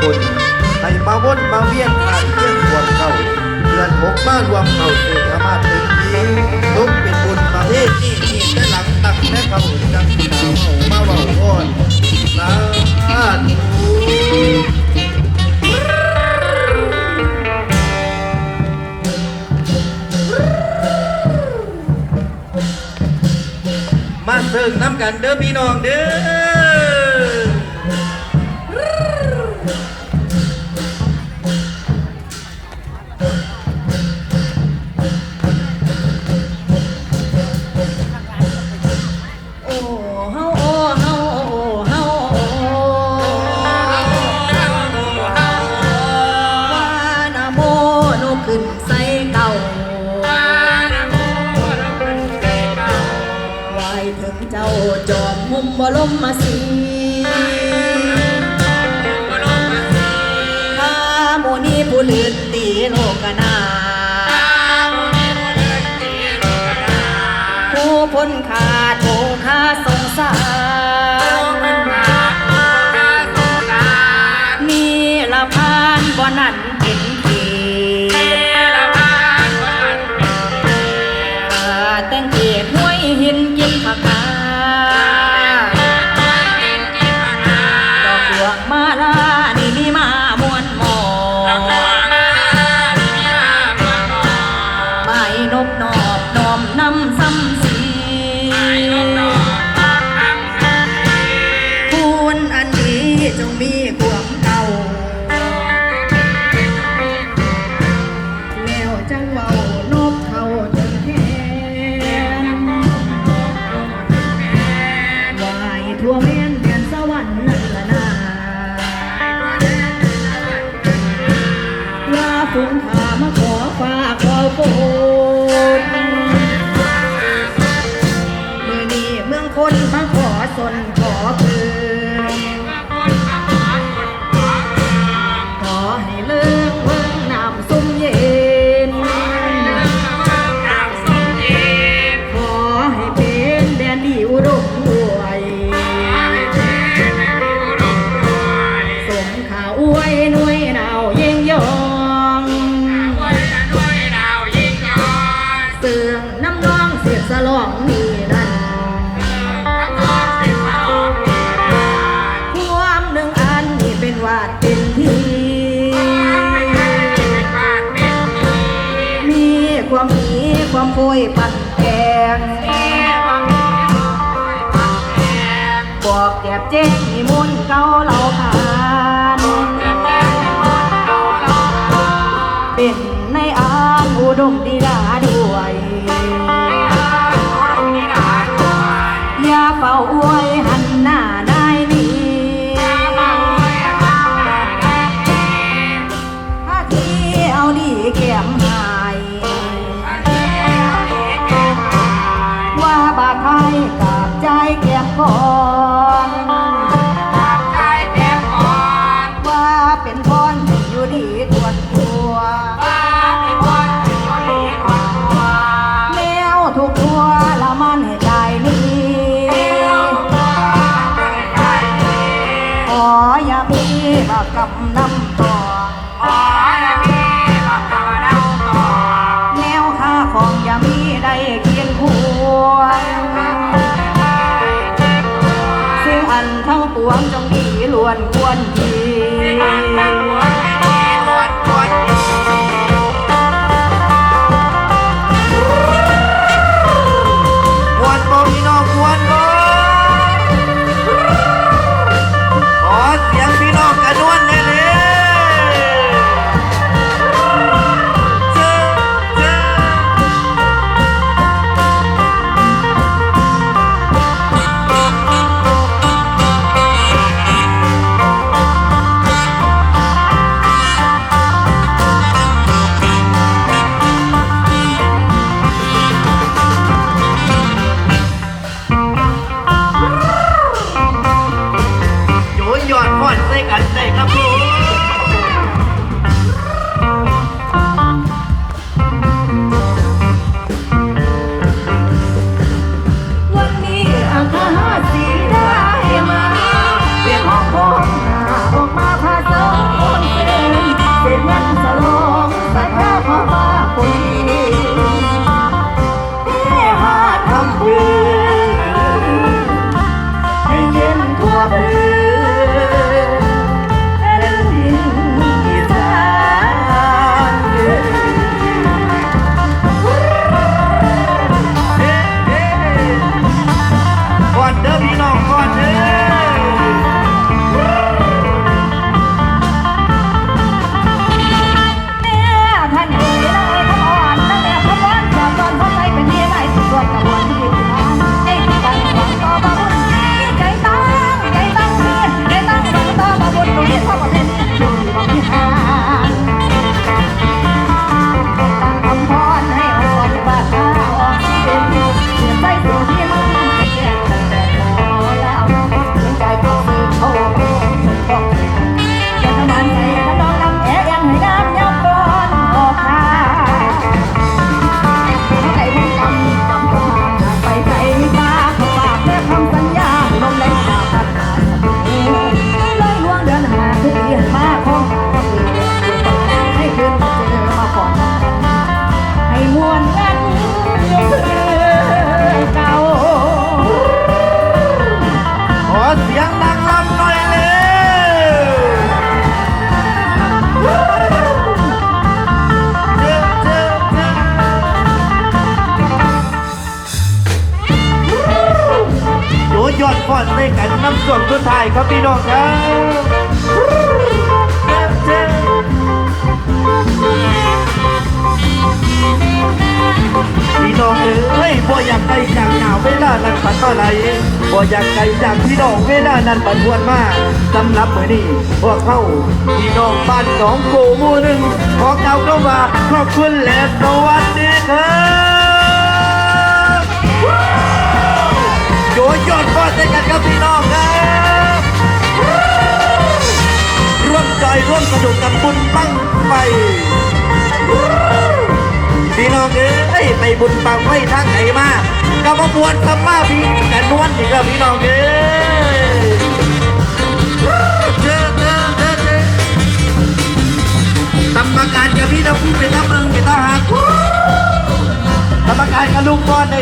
คนให้มาวนมาเวียนผ่านเพื่อนควรเข้าเพื่อนหกมารวมเข้าเจอธรรมะเป็นี้ลุกเป็นบุญประเทศที่ที่ได้หลังตักได้เข้าจังเมาวมาเบาออนลาทูมาเสิร์ฟน้ำกันเด้อพี่น้องเด้อ มมาสีข้าโมนีผู้ลืนตีโลกนาผู้พ้นขาดโอคาสงสารมีละพานบ่นั้นเป็นเกีแต่งเกียรห้วยหินกินผักกา ความผีความโพยปันแกงบอกแกบเจ๊มีมุนเก่าเหลาผ่านเป็นในอ่างอุดมดีดาด้วย วงจงดีล้วนควรที ช่วงสุดท้ายครับพี่น้องครับเจ็บพี่น้องเอ้ยบ่อยากไกลจากหนาวเวลานั้นปัดเท่าไรบ่อยากไกลจากพี่น้องเวลานั้นปัดทวนมาสำหรับมื้อนี้พวกเขาพี่น้องบ้านสองโกมู่หนึ่งขอเก่าเข้ามาขอบคุณและสวัสดีครับโยนยอดฟอดใจกันครับพี่น้องครับ ใจร่วมสนุกกับบุญบังไฟพี่น้องเอ้ยไปบุญบังไฟทางไหนมาก็มาบวนสัมาพี่กันนวลอีกแล้วพี่น้องเอ้ยเจ้อเจ้อเจ้อเจ้อกรรมการกับพี่น้องผู้เป็นทัพเมืองเป็นทหารกรรมการกับลูกบอลได้